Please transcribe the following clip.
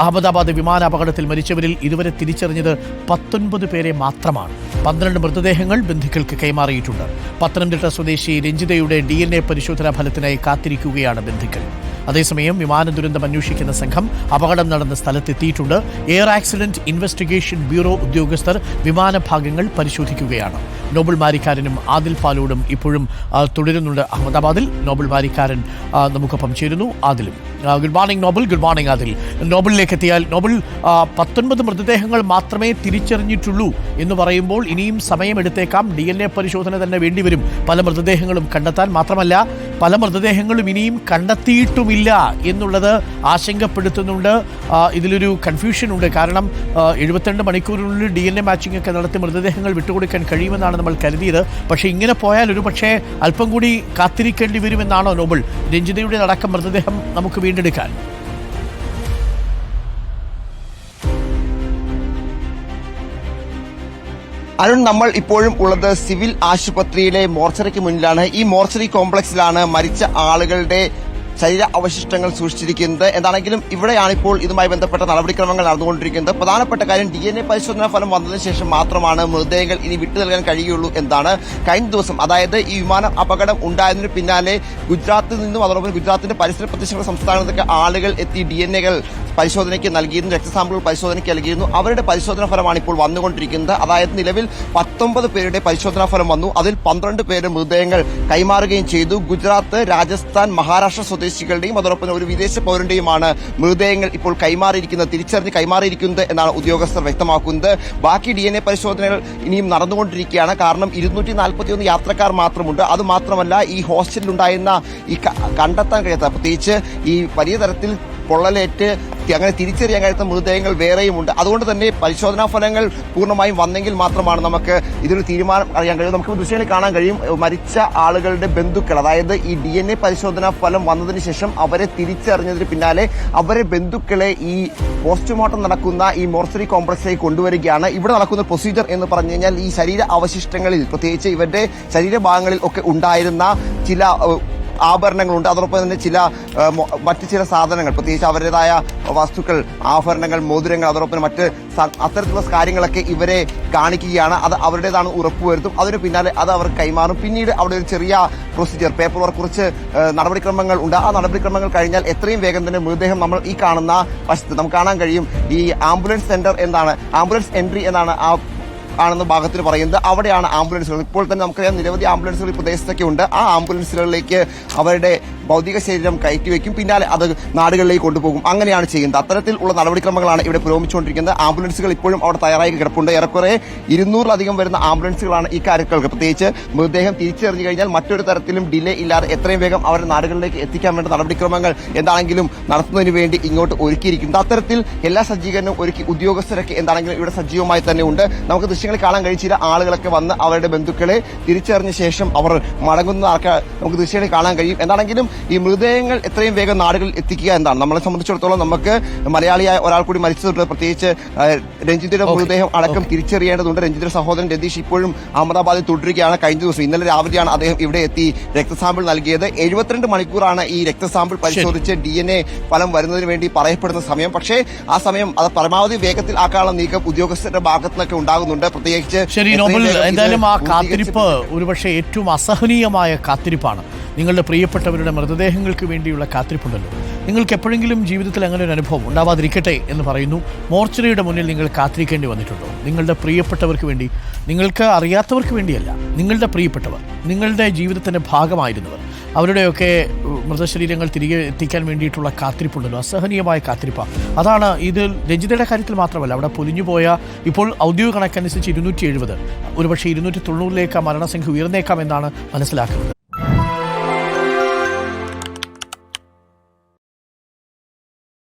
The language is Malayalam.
അഹമ്മദാബാദ് വിമാന അപകടത്തിൽ മരിച്ചവരിൽ ഇതുവരെ തിരിച്ചറിഞ്ഞത് പത്തൊൻപത് പേരെ മാത്രമാണ്. പന്ത്രണ്ട് മൃതദേഹങ്ങൾ ബന്ധുക്കൾക്ക് കൈമാറിയിട്ടുണ്ട്. പത്തനംതിട്ട സ്വദേശി രഞ്ജിതയുടെ ഡി എൻ എ പരിശോധനാ ഫലത്തിനായി കാത്തിരിക്കുകയാണ് ബന്ധുക്കൾ. അതേസമയം വിമാന ദുരന്തം അന്വേഷിക്കുന്ന സംഘം അപകടം നടന്ന സ്ഥലത്തെത്തിയിട്ടുണ്ട്. എയർ ആക്സിഡന്റ് ഇൻവെസ്റ്റിഗേഷൻ ബ്യൂറോ ഉദ്യോഗസ്ഥർ വിമാന ഭാഗങ്ങൾ പരിശോധിക്കുകയാണ്. നോബൽ മാരിക്കാരനും ആദിൽ പാലോടും ഇപ്പോഴും തുടരുന്നുണ്ട്. അഹമ്മദാബാദിൽ നോബൽ മാരിക്കാരൻ നമുക്കൊപ്പം ചേരുന്നു. ആദിലും good morning Nobel good morning അതിൽ നോബലിലേക്ക് എത്തിയാൽ നോബൽ പത്തൊൻപത് മൃതദേഹങ്ങൾ മാത്രമേ തിരിച്ചറിഞ്ഞിട്ടുള്ളൂ എന്ന് പറയുമ്പോൾ ഇനിയും സമയമെടുത്തേക്കാം. ഡി എൻ എ പരിശോധന തന്നെ വേണ്ടിവരും. പല മൃതദേഹങ്ങളും കണ്ടെത്താൻ മാത്രമല്ല പല മൃതദേഹങ്ങളും ഇനിയും കണ്ടെത്തിയിട്ടുമില്ല എന്നുള്ളത് ആശങ്കപ്പെടുത്തുന്നുണ്ട്. ഇതിലൊരു കൺഫ്യൂഷൻ ഉണ്ട്. കാരണം എഴുപത്തിരണ്ട് മണിക്കൂറിനുള്ളിൽ ഡി എൻ എ മാച്ചിങ് ഒക്കെ നടത്തി മൃതദേഹങ്ങൾ വിട്ടുകൊടുക്കാൻ കഴിയുമെന്നാണ് നമ്മൾ കരുതിയത്. പക്ഷേ ഇങ്ങനെ പോയാൽ ഒരു പക്ഷേ അല്പം കൂടി കാത്തിരിക്കേണ്ടി വരുമെന്നാണോ നോബിൾ? രഞ്ജിതയുടെ അടക്കം മൃതദേഹം നമുക്ക് വീണ്ടെടുക്കാൻ. അരുൺ നമ്മൾ ഇപ്പോഴും ഉള്ളത് സിവിൽ ആശുപത്രിയിലെ മോർച്ചറിക്ക് മുന്നിലാണ്. ഈ മോർച്ചറി കോംപ്ലക്സിലാണ് മരിച്ച ആളുകളുടെ ശരീര അവശിഷ്ടങ്ങൾ സൂക്ഷിച്ചിരിക്കുന്നത്. എന്താണെങ്കിലും ഇവിടെയാണ് ഇപ്പോൾ ഇതുമായി ബന്ധപ്പെട്ട നടപടിക്രമങ്ങൾ നടന്നുകൊണ്ടിരിക്കുന്നത്. പ്രധാനപ്പെട്ട കാര്യം ഡി എൻ എ പരിശോധനാ ഫലം വന്നതിന് ശേഷം മാത്രമാണ് മൃതദേഹങ്ങൾ ഇനി വിട്ടു നൽകാൻ കഴിയുള്ളൂ എന്നാണ് കഴിഞ്ഞ ദിവസം. അതായത് ഈ വിമാനം അപകടം ഉണ്ടായതിനു പിന്നാലെ ഗുജറാത്തിൽ നിന്നും അതോടൊപ്പം ഗുജറാത്തിന്റെ പരിസര പ്രദേശങ്ങളുടെ സംസ്ഥാനത്തൊക്കെ ആളുകൾ എത്തി ഡി എൻ എകൾ പരിശോധനയ്ക്ക് നൽകിയിരുന്നു. രക്തസാമ്പിളുകൾ പരിശോധനയ്ക്ക് നൽകിയിരുന്നു. അവരുടെ പരിശോധനാ ഫലമാണ് ഇപ്പോൾ വന്നുകൊണ്ടിരിക്കുന്നത്. അതായത് നിലവിൽ പത്തൊമ്പത് പേരുടെ പരിശോധനാ ഫലം വന്നു. അതിൽ പന്ത്രണ്ട് പേരുടെ മൃതദേഹങ്ങൾ കൈമാറുകയും ചെയ്തു. ഗുജറാത്ത് രാജസ്ഥാൻ മഹാരാഷ്ട്ര സ്വദേശികളുടെയും അതോടൊപ്പം ഒരു വിദേശ പൗരന്റെയുമാണ് മൃതദേഹങ്ങൾ ഇപ്പോൾ കൈമാറിയിരിക്കുന്നത് തിരിച്ചറിഞ്ഞ് കൈമാറിയിരിക്കുന്നത് എന്നാണ് ഉദ്യോഗസ്ഥർ വ്യക്തമാക്കുന്നത്. ബാക്കി ഡി എൻ എ പരിശോധനകൾ ഇനിയും നടന്നുകൊണ്ടിരിക്കുകയാണ്. കാരണം ഇരുന്നൂറ്റി നാൽപ്പത്തിയൊന്ന് യാത്രക്കാർ മാത്രമുണ്ട്. അത് മാത്രമല്ല ഈ ഹോസ്റ്റലിലുണ്ടായിരുന്ന ഈ കണ്ടെത്താൻ കഴിയാത്ത പ്രത്യേകിച്ച് ഈ വലിയ തരത്തിൽ പൊള്ളലേറ്റ് അങ്ങനെ തിരിച്ചറിയാൻ കഴിയുന്ന മൃതദേഹങ്ങൾ വേറെയുമുണ്ട്. അതുകൊണ്ട് തന്നെ പരിശോധനാ ഫലങ്ങൾ പൂർണമായും വന്നെങ്കിൽ മാത്രമാണ് നമുക്ക് ഇതൊരു തീരുമാനം അറിയാൻ കഴിയും നമുക്ക് ദൃശ്യങ്ങളിൽ കാണാൻ കഴിയും മരിച്ച ആളുകളുടെ ബന്ധുക്കൾ അതായത് ഈ ഡി എൻ എ പരിശോധനാ ഫലം വന്നതിന് ശേഷം അവരെ തിരിച്ചറിഞ്ഞതിന് പിന്നാലെ അവരെ ബന്ധുക്കളെ ഈ പോസ്റ്റ്മോർട്ടം നടക്കുന്ന ഈ മോർച്ചറി കോംപ്ലക്സിലേക്ക് കൊണ്ടുവരികയാണ്. ഇവിടെ നടക്കുന്ന പ്രൊസീജിയർ എന്ന് പറഞ്ഞു കഴിഞ്ഞാൽ ഈ ശരീര അവശിഷ്ടങ്ങളിൽ പ്രത്യേകിച്ച് ഇവരുടെ ശരീരഭാഗങ്ങളിൽ ഒക്കെ ഉണ്ടായിരുന്ന ചില ആഭരണങ്ങളുണ്ട്. അതോടൊപ്പം തന്നെ ചില മറ്റു ചില സാധനങ്ങൾ പ്രത്യേകിച്ച് അവരുടേതായ വസ്തുക്കൾ ആഭരണങ്ങൾ മോതിരങ്ങൾ അതോടൊപ്പം മറ്റ് അത്തരത്തിലുള്ള കാര്യങ്ങളൊക്കെ ഇവരെ കാണിക്കുകയാണ്. അത് അവരുടേതാണ് ഉറപ്പുവരുത്തും അതിന് പിന്നാലെ അത് അവർ കൈമാറും. പിന്നീട് അവിടെ ഒരു ചെറിയ പ്രൊസീജിയർ പേപ്പർ വർക്ക് കുറച്ച് നടപടിക്രമങ്ങൾ ഉണ്ട്. ആ നടപടിക്രമങ്ങൾ കഴിഞ്ഞാൽ എത്രയും വേഗം തന്നെ മൃതദേഹം നമ്മൾ ഈ കാണുന്ന വശത്ത് നമുക്ക് കാണാൻ കഴിയും. ഈ ആംബുലൻസ് സെന്റർ എന്താണ്? ആംബുലൻസ് എൻട്രി എന്നാണ് ആ ആണെന്ന ഭാഗത്തിൽ പറയുന്നത്. അവിടെയാണ് ആംബുലൻസുകൾ. ഇപ്പോൾ തന്നെ നമുക്കറിയാം നിരവധി ആംബുലൻസുകൾ ഈ പ്രദേശത്തൊക്കെ ഉണ്ട്. ആ ആംബുലൻസുകളിലേക്ക് അവരുടെ ഭൗതിക ശരീരം കയറ്റി വെക്കും പിന്നാലെ അത് നാടുകളിലേക്ക് കൊണ്ടുപോകും. അങ്ങനെയാണ് ചെയ്യുന്നത്. അത്തരത്തിലുള്ള നടപടിക്രമങ്ങളാണ് ഇവിടെ പുരോഗമിച്ചുകൊണ്ടിരിക്കുന്നത്. ആംബുലൻസുകൾ ഇപ്പോഴും അവിടെ തയ്യാറായി കിടപ്പുണ്ട്. ഏറെക്കുറെ ഇരുന്നൂറിലധികം വരുന്ന ആംബുലൻസുകളാണ് ഈ കാര്യങ്ങൾക്ക്. പ്രത്യേകിച്ച് മൃതദേഹം തിരിച്ചറിഞ്ഞു കഴിഞ്ഞാൽ മറ്റൊരു തരത്തിലും ഡിലേ ഇല്ലാതെ എത്രയും വേഗം അവരുടെ നാടുകളിലേക്ക് എത്തിക്കാൻ വേണ്ട നടപടിക്രമങ്ങൾ എന്താണെങ്കിലും നടത്തുന്നതിന് വേണ്ടി ഇങ്ങോട്ട് ഒരുക്കിയിരിക്കുന്നത് അത്തരത്തിൽ എല്ലാ സജ്ജീകരണവും ഒരുക്കി ഉദ്യോഗസ്ഥരൊക്കെ എന്താണെങ്കിലും ഇവിടെ സജീവമായി തന്നെ ഉണ്ട്. നമുക്ക് ദൃശ്യങ്ങൾ കാണാൻ കഴിച്ചില്ല ആളുകളൊക്കെ വന്ന് അവരുടെ ബന്ധുക്കളെ തിരിച്ചറിഞ്ഞ ശേഷം അവർ മടങ്ങുന്നതൊക്കെ നമുക്ക് ദൃശ്യങ്ങൾ കാണാൻ കഴിയും. എന്താണെങ്കിലും ഈ മൃതദേഹങ്ങൾ എത്രയും വേഗം നാടുകളിൽ എത്തിക്കുക എന്നാണ് നമ്മളെ സംബന്ധിച്ചിടത്തോളം നമുക്ക് മലയാളിയായ ഒരാൾ കൂടി മരിച്ചതുണ്ട് പ്രത്യേകിച്ച് രഞ്ജിത്തിന്റെ മൃതദേഹം അടക്കം തിരിച്ചറിയേണ്ടതുണ്ട്. രഞ്ജിത്തിന്റെ സഹോദരൻ രതീഷ് ഇപ്പോഴും അഹമ്മദാബാദിൽ തുടരുകയാണ്. കഴിഞ്ഞ ദിവസം ഇന്നലെ രാവിലെയാണ് അദ്ദേഹം ഇവിടെ എത്തി രക്തസാമ്പിൾ നൽകിയത്. എഴുപത്തിരണ്ട് മണിക്കൂറാണ് ഈ രക്തസാമ്പിൾ പരിശോധിച്ച് ഡി എൻ എ ഫലം വരുന്നതിന് വേണ്ടി പറയപ്പെടുന്ന സമയം. പക്ഷേ ആ സമയം അത് പരമാവധി വേഗത്തിൽ ആക്കാനുള്ള നീക്കം ഉദ്യോഗസ്ഥരുടെ ഭാഗത്തു നിന്നൊക്കെ ഉണ്ടാകുന്നുണ്ട്. പ്രത്യേകിച്ച് ശരി നോബൽ എന്തായാലും ആ കാത്തിരിപ്പ് ഒരുപക്ഷെ ഏറ്റവും അസഹനീയമായ കാത്തിരിപ്പാണ്. നിങ്ങളുടെ പ്രിയപ്പെട്ടവരുടെ മൃതദേഹങ്ങൾക്ക് വേണ്ടിയുള്ള കാത്തിരിപ്പുണ്ടല്ലോ. നിങ്ങൾക്ക് എപ്പോഴെങ്കിലും ജീവിതത്തിൽ അങ്ങനെ ഒരു അനുഭവം ഉണ്ടാവാതിരിക്കട്ടെ എന്ന് പറയുന്നു. മോർച്ചറിയുടെ മുന്നിൽ നിങ്ങൾ കാത്തിരിക്കേണ്ടി വന്നിട്ടുണ്ടോ? നിങ്ങളുടെ പ്രിയപ്പെട്ടവർക്ക് വേണ്ടി നിങ്ങൾക്ക് അറിയാത്തവർക്ക് വേണ്ടിയല്ല നിങ്ങളുടെ പ്രിയപ്പെട്ടവർ നിങ്ങളുടെ ജീവിതത്തിന്റെ ഭാഗമായിരുന്നവർ. അവരുടെയൊക്കെ മൃതശരീരങ്ങൾ തിരികെ എത്തിക്കാൻ വേണ്ടിയിട്ടുള്ള കാത്തിരിപ്പുണ്ടല്ലോ അസഹനീയമായ കാത്തിരിപ്പാണ് അതാണ് ഇത് രഞ്ജിതയുടെ കാര്യത്തിൽ മാത്രമല്ല അവിടെ പൊലിഞ്ഞുപോയ ഇപ്പോൾ ഔദ്യോഗിക കണക്കനുസരിച്ച് ഇരുന്നൂറ്റി എഴുപത് ഒരുപക്ഷെ ഇരുന്നൂറ്റി തൊണ്ണൂറിലേക്ക് മരണസംഖ്യ ഉയർന്നേക്കാം എന്നാണ് മനസ്സിലാക്കുന്നത്.